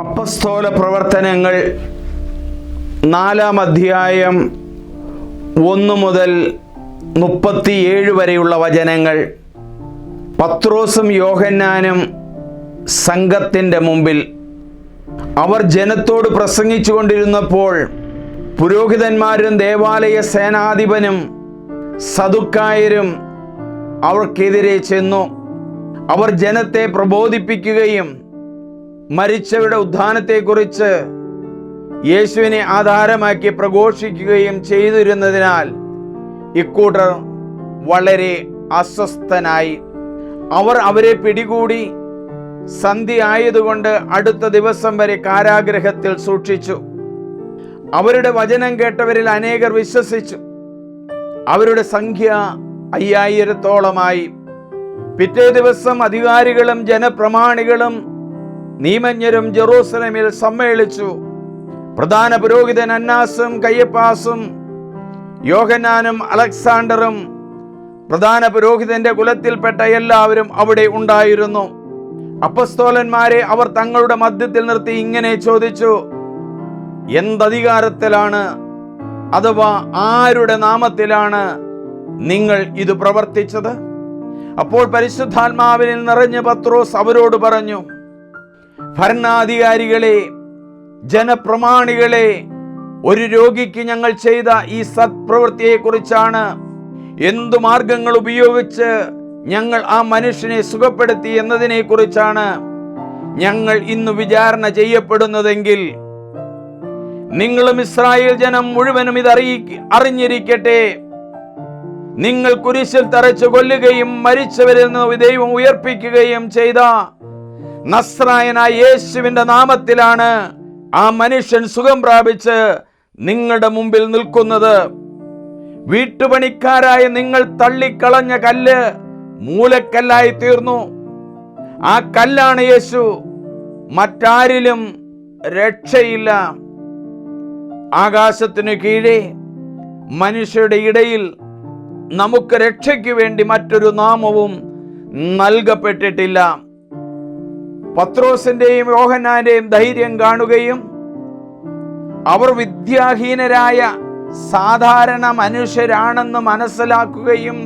അപ്പസ്തോല പ്രവർത്തനങ്ങൾ നാലാം അധ്യായം ഒന്ന് മുതൽ മുപ്പത്തിയേഴ് വരെയുള്ള വചനങ്ങൾ. പത്രോസും യോഹന്നാനും സംഘത്തിന്റെ മുമ്പിൽ അവർ ജനത്തോട് പ്രസംഗിച്ചു കൊണ്ടിരുന്നപ്പോൾ പുരോഹിതന്മാരും ദേവാലയ സേനാധിപനും സതുക്കായരും അവർക്കെതിരെ ചെന്നു. അവർ ജനത്തെ പ്രബോധിപ്പിക്കുകയും മരിച്ചവരുടെ ഉദ്ധാനത്തെക്കുറിച്ച് യേശുവിനെ ആധാരമാക്കി പ്രഘോഷിക്കുകയും ചെയ്തിരുന്നതിനാൽ ഇക്കൂട്ടർ വളരെ അസ്വസ്ഥനായി. അവർ അവരെ പിടികൂടി സന്ധി ആയതുകൊണ്ട് അടുത്ത ദിവസം വരെ കാരാഗ്രഹത്തിൽ സൂക്ഷിച്ചു. അവരുടെ വചനം കേട്ടവരിൽ അനേകർ വിശ്വസിച്ചു. അവരുടെ സംഖ്യ അയ്യായിരത്തോളമായി. പിറ്റേ ദിവസം അധികാരികളും ജനപ്രമാണികളും നിയമജ്ഞരും ജെറൂസലമിൽ സമ്മേളിച്ചു. പ്രധാന പുരോഹിതൻ അന്നാസും കയ്യപ്പാസും യോഹനാനും അലക്സാണ്ടറും പ്രധാന പുരോഹിതന്റെ കുലത്തിൽപ്പെട്ട എല്ലാവരും അവിടെ ഉണ്ടായിരുന്നു. അപ്പസ്തോലന്മാരെ അവർ തങ്ങളുടെ മധ്യത്തിൽ നിർത്തി ഇങ്ങനെ ചോദിച്ചു എന്തധികാരത്തിലാണ് അഥവാ ആരുടെ നാമത്തിലാണ് നിങ്ങൾ ഇത് പ്രവർത്തിച്ചത്? അപ്പോൾ പരിശുദ്ധാത്മാവിൽ നിറഞ്ഞ പത്രോസ് അവരോട് പറഞ്ഞു ഭരണാധികാരികളെ ജനപ്രമാണികളെ ഒരു രോഗിക്ക് ഞങ്ങൾ ചെയ്ത ഈ സത്പ്രവൃത്തിയെക്കുറിച്ചാണ് എന്തു മാർഗങ്ങൾ ഉപയോഗിച്ച് ഞങ്ങൾ ആ മനുഷ്യനെ സുഖപ്പെടുത്തി എന്നതിനെക്കുറിച്ചാണ് ഞങ്ങൾ ഇന്ന് വിചാരണ ചെയ്യപ്പെടുന്നതെങ്കിൽ നിങ്ങളും ഇസ്രായേൽ ജനം മുഴുവനും ഇത് അറിയി അറിഞ്ഞിരിക്കട്ടെ. നിങ്ങൾ കുരിശിൽ തറച്ചു കൊല്ലുകയും മരിച്ചവരിൽ നിന്ന് ദൈവം ഉയർപ്പിക്കുകയും ചെയ്ത നസ്രായനായ യേശുവിന്റെ നാമത്തിലാണ് ആ മനുഷ്യൻ സുഖം പ്രാപിച്ച് നിങ്ങളുടെ മുമ്പിൽ നിൽക്കുന്നത്. വീട്ടുപണിക്കാരായ നിങ്ങൾ തള്ളിക്കളഞ്ഞ കല്ല് മൂലക്കല്ലായി തീർന്നു. ആ കല്ലാണ് യേശു. മറ്റാരിലും രക്ഷയില്ല. ആകാശത്തിനു കീഴേ മനുഷ്യരുടെ ഇടയിൽ നമുക്ക് രക്ഷയ്ക്ക് വേണ്ടി മറ്റൊരു നാമവും നൽകപ്പെട്ടിട്ടില്ല. പത്രോസിന്റെയും യോഹന്നാന്റെയും ധൈര്യം കാണുകയും അവർ വിദ്യാഹീനരായ സാധാരണ മനുഷ്യരാണെന്ന് മനസ്സിലാക്കുകയും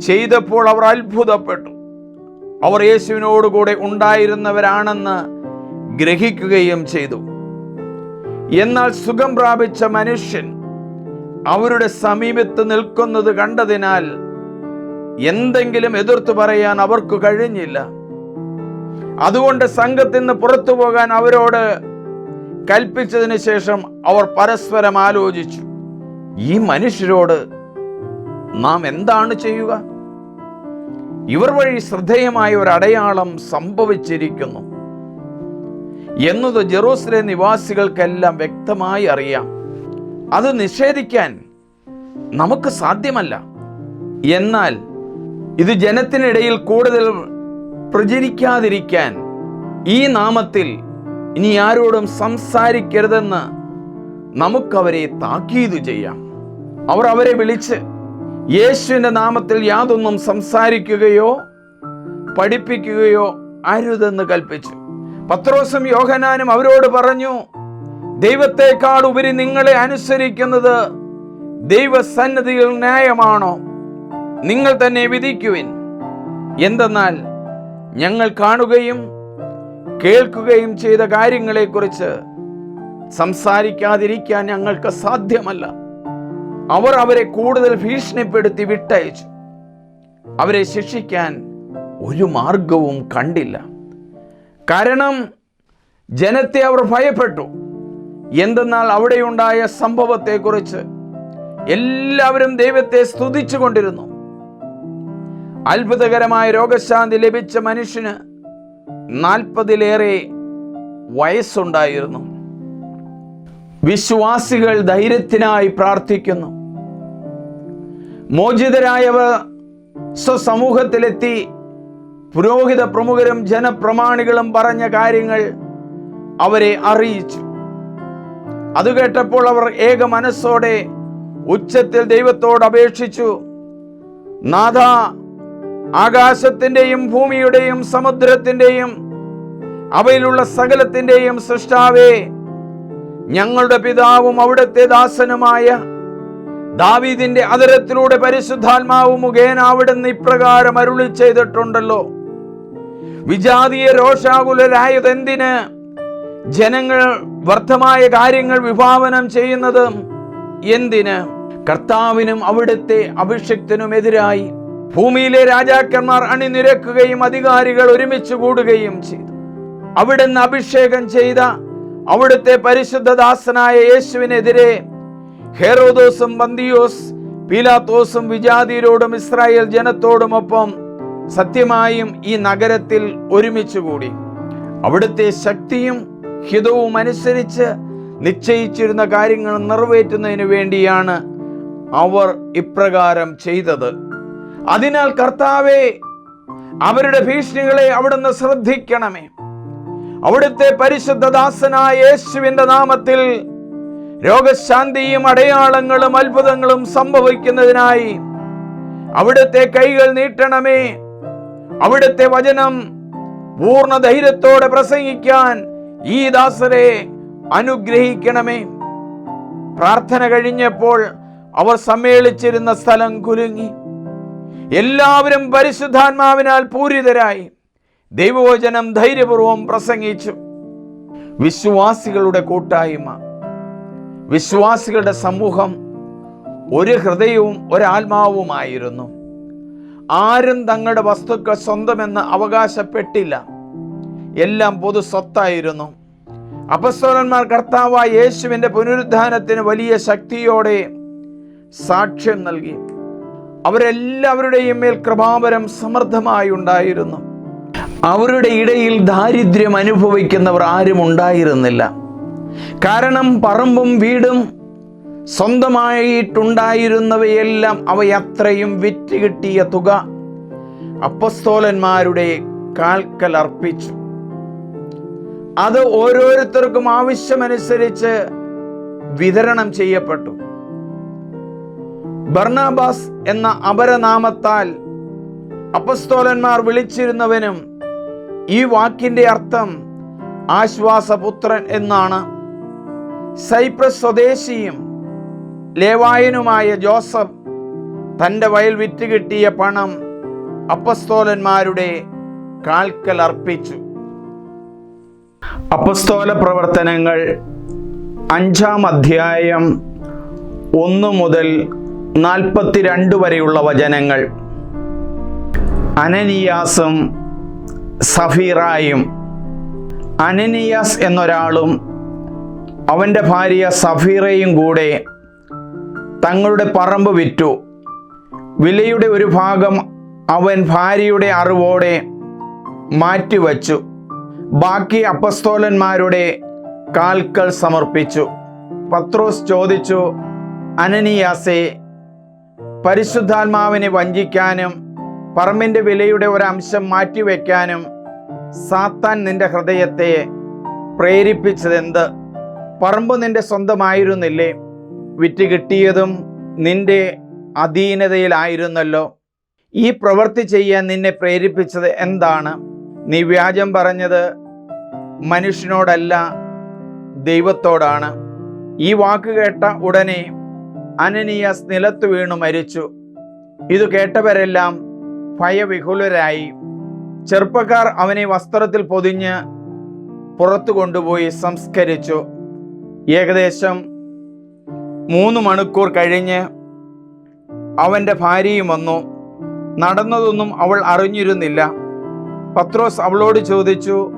ചെയ്തപ്പോൾ അവർ അത്ഭുതപ്പെട്ടു. അവർ യേശുവിനോടുകൂടെ ഉണ്ടായിരുന്നവരാണെന്ന് ഗ്രഹിക്കുകയും ചെയ്തു. എന്നാൽ സുഖം പ്രാപിച്ച മനുഷ്യൻ അവരുടെ സമീപത്ത് നിൽക്കുന്നത് കണ്ടതിനാൽ എന്തെങ്കിലും എതിർത്തു പറയാൻ അവർക്ക് കഴിഞ്ഞില്ല. അതുകൊണ്ട് സംഘത്തിൽ നിന്ന് പുറത്തു പോകാൻ അവരോട് കൽപ്പിച്ചതിന് ശേഷം അവർ പരസ്പരം ആലോചിച്ചു ഈ മനുഷ്യരോട് നാം എന്താണ് ചെയ്യുക? ഇവർ വഴി ശ്രദ്ധേയമായ ഒരു അടയാളം സംഭവിച്ചിരിക്കുന്നു. എന്നത് ജെറൂസലേം നിവാസികൾക്കെല്ലാം വ്യക്തമായി അറിയാം. അത് നിഷേധിക്കാൻ നമുക്ക് സാധ്യമല്ല. എന്നാൽ ഇത് ജനത്തിനിടയിൽ കൂടുതൽ പ്രചരിക്കാതിരിക്കാൻ ഈ നാമത്തിൽ ഇനി ആരോടും സംസാരിക്കരുതെന്ന് നമുക്കവരെ താക്കീത് ചെയ്യാം. അവർ അവരെ വിളിച്ച് യേശുവിന്റെ നാമത്തിൽ യാതൊന്നും സംസാരിക്കുകയോ പഠിപ്പിക്കുകയോ അരുതെന്ന് കൽപ്പിച്ചു. പത്രോസും യോഹനാനും അവരോട് പറഞ്ഞു ദൈവത്തെക്കാൾ ഉപരി നിങ്ങളെ അനുസരിക്കുന്നത് ദൈവസന്നദ്ധിയിൽ ന്യായമാണോ? നിങ്ങൾ തന്നെ വിധിക്കുവിൻ. എന്തെന്നാൽ ഞങ്ങൾ കാണുകയും കേൾക്കുകയും ചെയ്ത കാര്യങ്ങളെക്കുറിച്ച് സംസാരിക്കാതിരിക്കാൻ ഞങ്ങൾക്ക് സാധ്യമല്ല. അവർ അവരെ കൂടുതൽ ഭീഷണിപ്പെടുത്തി വിട്ടയച്ചു. അവരെ ശിക്ഷിക്കാൻ ഒരു മാർഗവും കണ്ടില്ല. കാരണം ജനത്തെ അവർ ഭയപ്പെട്ടു. എന്തെന്നാൽ അവിടെയുണ്ടായ സംഭവത്തെക്കുറിച്ച് എല്ലാവരും ദൈവത്തെ സ്തുതിച്ചു കൊണ്ടിരുന്നു അത്ഭുതകരമായ രോഗശാന്തി ലഭിച്ച മനുഷ്യന് നാൽപ്പതിലേറെ വയസ്സുണ്ടായിരുന്നു. വിശ്വാസികൾ ധൈര്യത്തിനായി പ്രാർത്ഥിക്കുന്നു. മോചിതരായവർ സ്വസമൂഹത്തിലെത്തി പുരോഹിത പ്രമുഖരും ജനപ്രമാണികളും പറഞ്ഞ കാര്യങ്ങൾ അവരെ അറിയിച്ചു. അത് കേട്ടപ്പോൾ അവർ ഏക മനസ്സോടെ ഉച്ചത്തിൽ ദൈവത്തോട് അപേക്ഷിച്ചു നാഥ ആകാശത്തിന്റെയും ഭൂമിയുടെയും സമുദ്രത്തിന്റെയും അവയിലുള്ള സകലത്തിന്റെയും സൃഷ്ടാവേ ഞങ്ങളുടെ പിതാവും അവിടുത്തെ ദാസനുമായ ദാവീദിന്റെ അതരത്തിലൂടെ പരിശുദ്ധാത്മാവ് മുഖേന അവിടുന്ന് ഇപ്രകാരം അരുളി ചെയ്തിട്ടുണ്ടല്ലോ. വിജാതീയ രോഷാകുലരായതെന്തിന്? ജനങ്ങൾ വർദ്ധമായ കാര്യങ്ങൾ വിഭാവനം ചെയ്യുന്നത് എന്തിന്? കർത്താവിനും അവിടുത്തെ അഭിഷക്തനുമെതിരായി ഭൂമിയിലെ രാജാക്കന്മാർ അണിനിരക്കുകയും അധികാരികൾ ഒരുമിച്ച് കൂടുകയും ചെയ്തു. അവിടുന്ന് അഭിഷേകം ചെയ്ത അവിടുത്തെ പരിശുദ്ധദാസനായ യേശുവിനെതിരെ ഹെറോദോസും ബന്ദിയോസ് പീലാത്തോസും വിജാതിയരോടും ഇസ്രായേൽ ജനത്തോടുമൊപ്പം സത്യമായും ഈ നഗരത്തിൽ ഒരുമിച്ച് കൂടി. അവിടുത്തെ ശക്തിയും ഹിതവും അനുസരിച്ച് നിശ്ചയിച്ചിരുന്ന കാര്യങ്ങൾ നിറവേറ്റുന്നതിന് വേണ്ടിയാണ് അവർ ഇപ്രകാരം ചെയ്തത്. അതിനാൽ കർത്താവെ അവരുടെ ഭീഷണികളെ അവിടുന്ന് ശ്രദ്ധിക്കണമേ. അവിടുത്തെ പരിശുദ്ധദാസനായ യേശുവിന്റെ നാമത്തിൽ രോഗശാന്തിയും അടയാളങ്ങളും അത്ഭുതങ്ങളും സംഭവിക്കുന്നതിനായി അവിടുത്തെ കൈകൾ നീട്ടണമേ. അവിടുത്തെ വചനം പൂർണ ധൈര്യത്തോടെ പ്രസംഗിക്കാൻ ഈ ദാസരെ അനുഗ്രഹിക്കണമേ. പ്രാർത്ഥന കഴിഞ്ഞപ്പോൾ അവർ സമ്മേളിച്ചിരുന്ന സ്ഥലം കുലുങ്ങി. എല്ലാവരും പരിശുദ്ധാത്മാവിനാൽ പൂരിതരായി. ദൈവവചനം ധൈര്യപൂർവം പ്രസംഗിച്ചു. വിശ്വാസികളുടെ കൂട്ടായ്മ. വിശ്വാസികളുടെ സമൂഹം ഒരു ഹൃദയവും ഒരാത്മാവുമായിരുന്നു. ആരും തങ്ങളുടെ വസ്തുക്കൾ സ്വന്തമെന്ന് അവകാശപ്പെട്ടില്ല. എല്ലാം പൊതു സ്വത്തായിരുന്നു. അപസ്വരന്മാർ കർത്താവായ യേശുവിന്റെ പുനരുദ്ധാനത്തിന് വലിയ ശക്തിയോടെ സാക്ഷ്യം നൽകി. അവരെല്ലാവരുടെയും മേൽ കൃപാപരം സമൃദ്ധമായി ഉണ്ടായിരുന്നു. അവരുടെ ഇടയിൽ ദാരിദ്ര്യം അനുഭവിക്കുന്നവർ ആരും ഉണ്ടായിരുന്നില്ല. കാരണം പറമ്പും വീടും സ്വന്തമായിട്ടുണ്ടായിരുന്നവയെല്ലാം അവയത്രയും വിറ്റ് കിട്ടിയ തുക അപ്പസ്തോലന്മാരുടെ കാൽക്കൽ അർപ്പിച്ചു. അത് ഓരോരുത്തർക്കും ആവശ്യമനുസരിച്ച് വിതരണം ചെയ്യപ്പെട്ടു. ബർണാബാസ് എന്ന അപരനാമത്താൽ അപ്പസ്തോലന്മാർ വിളിച്ചിരുന്നവനും ഈ വാക്കിന്റെ അർത്ഥം ആശ്വാസപുത്രൻ എന്നാണ്. സൈപ്രസ് സ്വദേശിയും ലേവായനുമായ ജോസഫ് തന്റെ വയൽ വിറ്റ് കിട്ടിയ പണം അപ്പസ്തോലന്മാരുടെ കാൽക്കൽ അർപ്പിച്ചു. അപ്പസ്തോല പ്രവർത്തനങ്ങൾ അഞ്ചാം അധ്യായം ഒന്ന് മുതൽ നാൽപ്പത്തിരണ്ട് വരെയുള്ള വചനങ്ങൾ. അനനിയാസും സഫീറായും. അനനിയാസ് എന്നൊരാളും അവന്റെ ഭാര്യ സഫീറയും കൂടെ തങ്ങളുടെ പറമ്പ് വിറ്റു. വിലയുടെ ഒരു ഭാഗം അവൻ ഭാര്യയുടെ അറിവോടെ മാറ്റിവച്ചു. ബാക്കി അപ്പസ്തോലന്മാരുടെ കാൽക്കൽ സമർപ്പിച്ചു. പത്രോസ് ചോദിച്ചു അനനിയാസെ പരിശുദ്ധാത്മാവിനെ വഞ്ചിക്കാനും പറമ്പിന്റെ വിലയുടെ ഒരംശം മാറ്റിവെക്കാനും സാത്താൻ നിന്റെ ഹൃദയത്തെ പ്രേരിപ്പിച്ചതെന്ത്? പറമ്പ് നിന്റെ സ്വന്തമായിരുന്നില്ലേ? വിറ്റ് കിട്ടിയതും നിന്റെ അധീനതയിലായിരുന്നല്ലോ. ഈ പ്രവൃത്തി ചെയ്യാൻ നിന്നെ പ്രേരിപ്പിച്ചത് എന്താണ്? നീ വ്യാജം പറഞ്ഞത് മനുഷ്യനോടല്ല ദൈവത്തോടാണ്. ഈ വാക്ക് കേട്ട ഉടനെ അനനിയാസ് നിലത്ത് വീണു മരിച്ചു. ഇത് കേട്ടവരെല്ലാം ഭയവിഹുലരായി. ചെറുപ്പക്കാർ അവനെ വസ്ത്രത്തിൽ പൊതിഞ്ഞ് പുറത്തു കൊണ്ടുപോയി സംസ്കരിച്ചു. ഏകദേശം മൂന്ന് മണിക്കൂർ കഴിഞ്ഞ് അവന്റെ ഭാര്യയും വന്നു. നടന്നതൊന്നും അവൾ അറിഞ്ഞിരുന്നില്ല. പത്രോസ് അവളോട് ചോദിച്ചു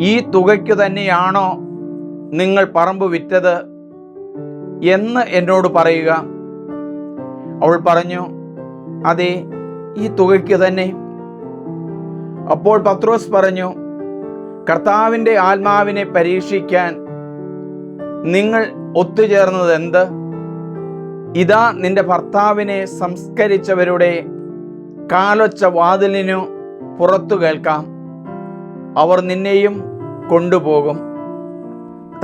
ഈ തുകയ്ക്ക് തന്നെയാണോ നിങ്ങൾ പറമ്പ് വിറ്റത്? എന്ന് എന്നോട് പറയുക. അവൾ പറഞ്ഞു അതെ ഈ തുകയ്ക്ക് തന്നെ. അപ്പോൾ പത്രോസ് പറഞ്ഞു കർത്താവിന്റെ ആത്മാവിനെ പരീക്ഷിക്കാൻ നിങ്ങൾ ഒത്തുചേർന്നത് എന്ത് ഇതാ നിന്റെ ഭർത്താവിനെ സംസ്കരിച്ചവരുടെ കാലൊച്ച വാതിലിനു പുറത്തു കേൾക്കാം. അവർ നിന്നെയും കൊണ്ടുപോകും.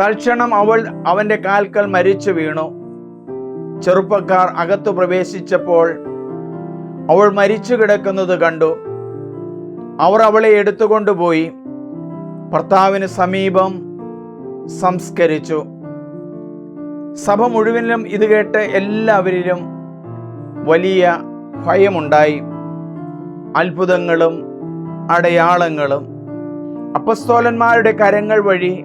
തൽക്ഷണം അവൾ അവന്റെ കാൽക്കൽ മരിച്ചു വീണു. ചെറുപ്പക്കാർ അകത്തു പ്രവേശിച്ചപ്പോൾ അവൾ മരിച്ചു കിടക്കുന്നത് കണ്ടു. അവർ അവളെ എടുത്തുകൊണ്ടുപോയി. ഭർത്താവിന് സമീപം സംസ്കരിച്ചു. സഭ മുഴുവനിലും ഇത് കേട്ട് എല്ലാവരിലും വലിയ ഭയമുണ്ടായി. അത്ഭുതങ്ങളും അടയാളങ്ങളും. അപ്പസ്തോലന്മാരുടെ കരങ്ങൾ വഴി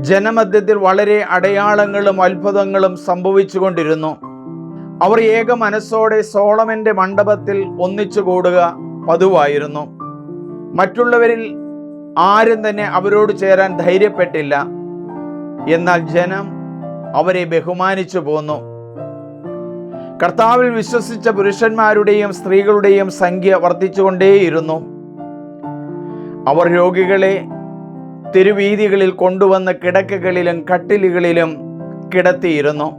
ജനമധ്യത്തിൽ വളരെ അടയാളങ്ങളും അത്ഭുതങ്ങളും സംഭവിച്ചുകൊണ്ടിരുന്നു. അവർ ഏക മനസ്സോടെ സോളമന്റെ മണ്ഡപത്തിൽ ഒന്നിച്ചു കൂടുക പതിവായിരുന്നു. മറ്റുള്ളവരിൽ ആരും തന്നെ അവരോട് ചേരാൻ ധൈര്യപ്പെട്ടില്ല. എന്നാൽ ജനം അവരെ ബഹുമാനിച്ചു പോന്നു. കർത്താവിൽ വിശ്വസിച്ച പുരുഷന്മാരുടെയും സ്ത്രീകളുടെയും സംഖ്യ വർദ്ധിച്ചുകൊണ്ടേയിരുന്നു. അവർ രോഗികളെ തെരുവീതികളിൽ കൊണ്ടുവന്ന് കിടക്കകളിലും കട്ടിലുകളിലും കിടത്തിയിരുന്നു.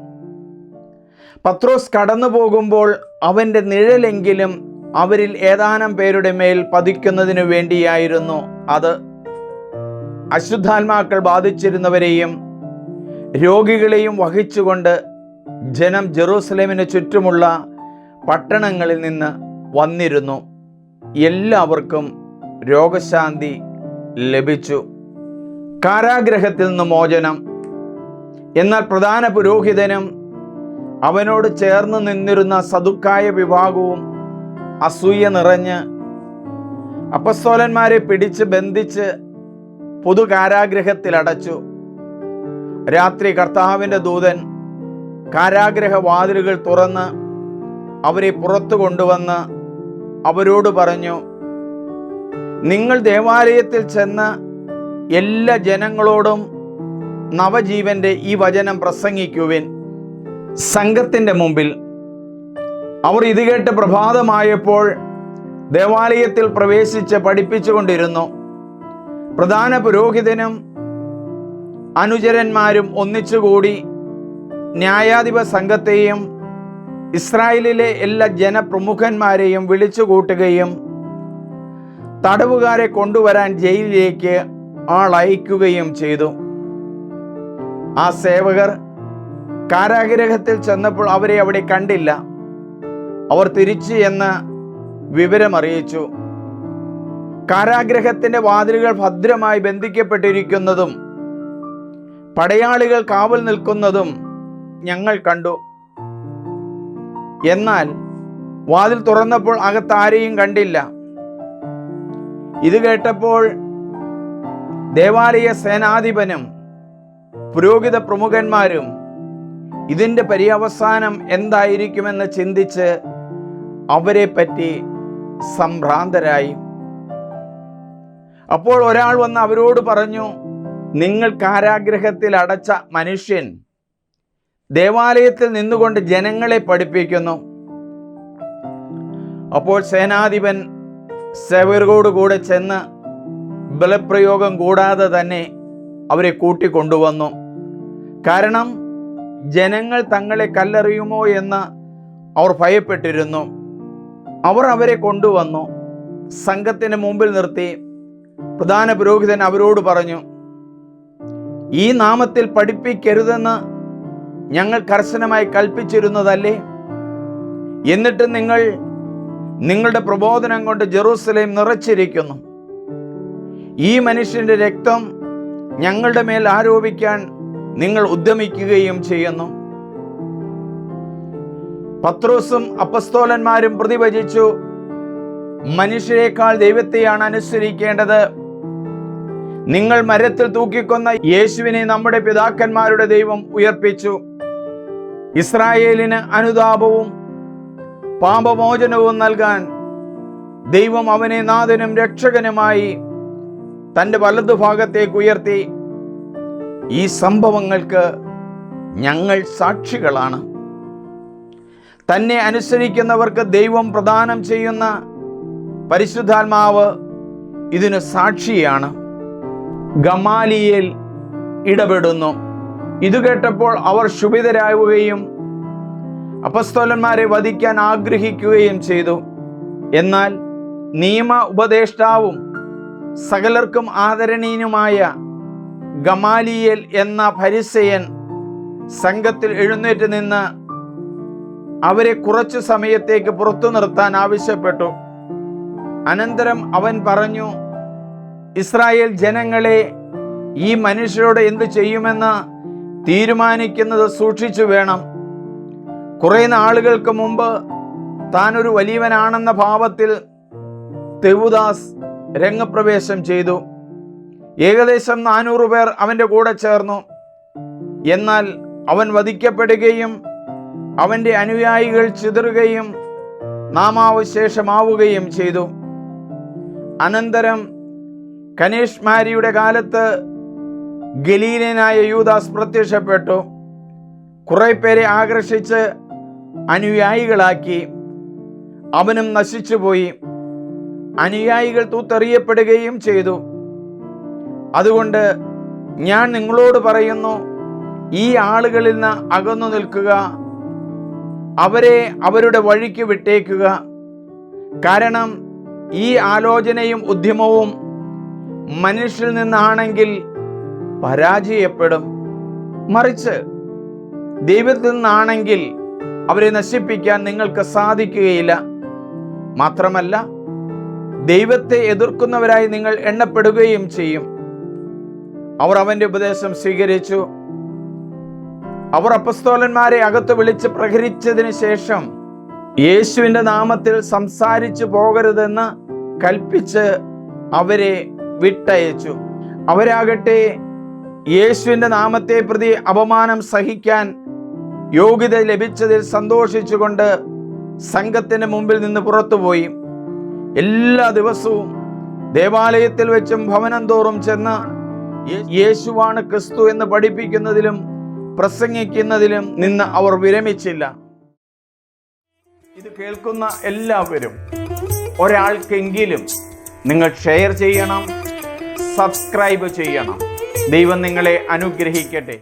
പത്രോസ് കടന്നു പോകുമ്പോൾ അവന്റെ നിഴലെങ്കിലും അവരിൽ ഏതാനും പേരുടെ മേൽ പതിക്കുന്നതിനു വേണ്ടിയായിരുന്നു അത്. അശുദ്ധാത്മാക്കൾ ബാധിച്ചിരുന്നവരെയും രോഗികളെയും വഹിച്ചുകൊണ്ട് ജനം ജെറൂസലേമിന് ചുറ്റുമുള്ള പട്ടണങ്ങളിൽ നിന്ന് വന്നിരുന്നു. എല്ലാവർക്കും രോഗശാന്തി ലഭിച്ചു. കാരാഗ്രഹത്തിൽ നിന്ന് മോചനം. എന്നാൽ പ്രധാന പുരോഹിതനും അവനോട് ചേർന്ന് നിന്നിരുന്ന സതുക്കായ വിഭാഗവും അസൂയ നിറഞ്ഞ് അപ്പസ്തോലന്മാരെ പിടിച്ച് ബന്ധിച്ച് പൊതു കാരാഗ്രഹത്തിൽ അടച്ചു രാത്രി കർത്താവിന്റെ ദൂതൻ കാരാഗ്രഹ വാതിലുകൾ തുറന്ന് അവരെ പുറത്തു കൊണ്ടുവന്ന് അവരോട് പറഞ്ഞു നിങ്ങൾ ദേവാലയത്തിൽ ചെന്ന് എല്ലാ ജനങ്ങളോടും നവജീവന്റെ ഈ വചനം പ്രസംഗിക്കുവിൻ. സംഘത്തിന്റെ മുമ്പിൽ അവർ ഇത് കേട്ട് പ്രഭാതമായപ്പോൾ ദേവാലയത്തിൽ പ്രവേശിച്ച് പഠിപ്പിച്ചുകൊണ്ടിരുന്നു. പ്രധാന പുരോഹിതനും അനുചരന്മാരും ഒന്നിച്ചുകൂടി ന്യായാധിപ സംഘത്തെയും ഇസ്രായേലിലെ എല്ലാ ജനപ്രമുഖന്മാരെയും വിളിച്ചു കൂട്ടുകയും തടവുകാരെ കൊണ്ടുവരാൻ ജയിലിലേക്ക് ആളയക്കുകയും ചെയ്തു. ആ സേവകർ കാരാഗ്രഹത്തിൽ ചെന്നപ്പോൾ അവരെ അവിടെ കണ്ടില്ല. അവർ തിരിച്ചു എന്ന് വിവരമറിയിച്ചു. കാരാഗ്രഹത്തിന്റെ വാതിലുകൾ ഭദ്രമായി ബന്ധിക്കപ്പെട്ടിരിക്കുന്നതും പടയാളികൾ കാവൽ നിൽക്കുന്നതും ഞങ്ങൾ കണ്ടു. എന്നാൽ വാതിൽ തുറന്നപ്പോൾ അകത്താരെയും കണ്ടില്ല. ഇത് കേട്ടപ്പോൾ ദേവാലയ സേനാധിപനും പുരോഹിത പ്രമുഖന്മാരും ഇതിന്റെ പര്യവസാനം എന്തായിരിക്കുമെന്ന് ചിന്തിച്ച് അവരെ പറ്റി സംഭ്രാന്തരായി. അപ്പോൾ ഒരാൾ വന്ന് അവരോട് പറഞ്ഞു നിങ്ങൾ കാരാഗ്രഹത്തിൽ അടച്ച മനുഷ്യൻ ദേവാലയത്തിൽ നിന്നുകൊണ്ട് ജനങ്ങളെ പഠിപ്പിക്കുന്നു. അപ്പോൾ സേനാധിപൻ സേവകരോടുകൂടെ ചെന്ന് ബലപ്രയോഗം കൂടാതെ തന്നെ അവരെ കൂട്ടിക്കൊണ്ടുവന്നു. കാരണം ജനങ്ങൾ തങ്ങളെ കല്ലെറിയുമോ എന്ന് അവർ ഭയപ്പെട്ടിരുന്നു. അവർ അവരെ കൊണ്ടുവന്നു. സംഘത്തിന് മുമ്പിൽ നിർത്തി. പ്രധാന പുരോഹിതൻ അവരോട് പറഞ്ഞു ഈ നാമത്തിൽ പഠിപ്പിക്കരുതെന്ന് ഞങ്ങൾ കർശനമായി കൽപ്പിച്ചിരുന്നതല്ലേ? എന്നിട്ട് നിങ്ങൾ നിങ്ങളുടെ പ്രബോധനം കൊണ്ട് ജെറൂസലേം നിറച്ചിരിക്കുന്നു. ഈ മനുഷ്യന്റെ രക്തം ഞങ്ങളുടെ മേൽ ആരോപിക്കാൻ നിങ്ങൾ ഉദ്യമിക്കുകയും ചെയ്യുന്നു. പത്രോസും അപ്പസ്തോലന്മാരും പ്രതിഭജിച്ചു. മനുഷ്യരെക്കാൾ ദൈവത്തെയാണ് അനുസരിക്കേണ്ടത്. നിങ്ങൾ മരത്തിൽ തൂക്കിക്കൊന്ന യേശുവിനെ നമ്മുടെ പിതാക്കന്മാരുടെ ദൈവം ഉയർപ്പിച്ചു. ഇസ്രായേലിന് അനുതാപവും പാപമോചനവും നൽകാൻ ദൈവം അവനെ നാഥനും രക്ഷകനുമായി തന്റെ വലതുഭാഗത്തേക്ക് ഉയർത്തി. ഈ സംഭവങ്ങൾക്ക് ഞങ്ങൾ സാക്ഷികളാണ്. തന്നെ അനുസരിക്കുന്നവർക്ക് ദൈവം പ്രദാനം ചെയ്യുന്ന പരിശുദ്ധാത്മാവ് ഇതിന് സാക്ഷിയാണ്. ഗമാലിയേൽ ഇടപെടുന്നു. ഇത് കേട്ടപ്പോൾ അവർ ശുഭിതരാകുകയും അപസ്തോലന്മാരെ വധിക്കാൻ ആഗ്രഹിക്കുകയും ചെയ്തു. എന്നാൽ നിയമ ഉപദേഷ്ടാവും സകലർക്കും ആദരണീയനുമായ ഗമാലിയൽ എന്ന പരിസയൻ സംഘത്തിൽ എഴുന്നേറ്റ് നിന്ന് അവരെ കുറച്ചു സമയത്തേക്ക് പുറത്തു നിർത്താൻ ആവശ്യപ്പെട്ടു. അനന്തരം അവൻ പറഞ്ഞു ഇസ്രായേൽ ജനങ്ങളെ ഈ മനുഷ്യരോട് എന്ത് ചെയ്യുമെന്ന് തീരുമാനിക്കുന്നത് സൂക്ഷിച്ചു വേണം. കുറേ നാളുകൾക്ക് മുമ്പ് താനൊരു വലിയവനാണെന്ന ഭാവത്തിൽ തെവുദാസ് രംഗപ്രവേശം ചെയ്തു. ഏകദേശം നാനൂറ് പേർ അവന്റെ കൂടെ ചേർന്നു. എന്നാൽ അവൻ വധിക്കപ്പെടുകയും അവന്റെ അനുയായികൾ ചിതറുകയും നാമാവശേഷമാവുകയും ചെയ്തു. അനന്തരം കനേഷ് മാരിയുടെ കാലത്ത് ഗലീലനായ യൂദാസ് പ്രത്യക്ഷപ്പെട്ടു. കുറെ പേരെ ആകർഷിച്ച് അനുയായികളാക്കി. അവനും നശിച്ചുപോയി അനുയായികൾ തൂത്തെറിയപ്പെടുകയും ചെയ്തു. അതുകൊണ്ട് ഞാൻ നിങ്ങളോട് പറയുന്നു ഈ ആളുകളിൽ നിന്ന് അകന്നു നിൽക്കുക. അവരെ അവരുടെ വഴിക്ക് വിട്ടേക്കുക. കാരണം ഈ ആലോചനയും ഉദ്യമവും മനുഷ്യരിൽ നിന്നാണെങ്കിൽ പരാജയപ്പെടും. മറിച്ച് ദൈവത്തിൽ നിന്നാണെങ്കിൽ അവരെ നശിപ്പിക്കാൻ നിങ്ങൾക്ക് സാധിക്കുകയില്ല. മാത്രമല്ല ദൈവത്തെ എതിർക്കുന്നവരായി നിങ്ങൾ എണ്ണപ്പെടുകയും ചെയ്യും. അവർ അവന്റെ ഉപദേശം സ്വീകരിച്ചു. അവർ അപ്പസ്തോലന്മാരെ അകത്ത് വിളിച്ച് പ്രഹരിച്ചതിന് ശേഷം യേശുവിന്റെ നാമത്തിൽ സംസാരിച്ചു പോകരുതെന്ന് കൽപ്പിച്ച് അവരെ വിട്ടയച്ചു. അവരാകട്ടെ യേശുവിന്റെ നാമത്തെ പ്രതി അപമാനം സഹിക്കാൻ യോഗ്യത ലഭിച്ചതിൽ സന്തോഷിച്ചുകൊണ്ട് സംഘത്തിന് മുമ്പിൽ നിന്ന് പുറത്തുപോയി. എല്ലാ ദിവസവും ദേവാലയത്തിൽ വെച്ചും ഭവനം തോറും ചെന്ന് യേശുവാണ് ക്രിസ്തു എന്ന് പഠിപ്പിക്കുന്നതിലും പ്രസംഗിക്കുന്നതിലും നിന്ന് അവർ വിരമിച്ചില്ല. ഇത് കേൾക്കുന്ന എല്ലാവരും ഒരാൾക്കെങ്കിലും നിങ്ങൾ ഷെയർ ചെയ്യണം. സബ്സ്ക്രൈബ് ചെയ്യണം. ദൈവം നിങ്ങളെ അനുഗ്രഹിക്കട്ടെ.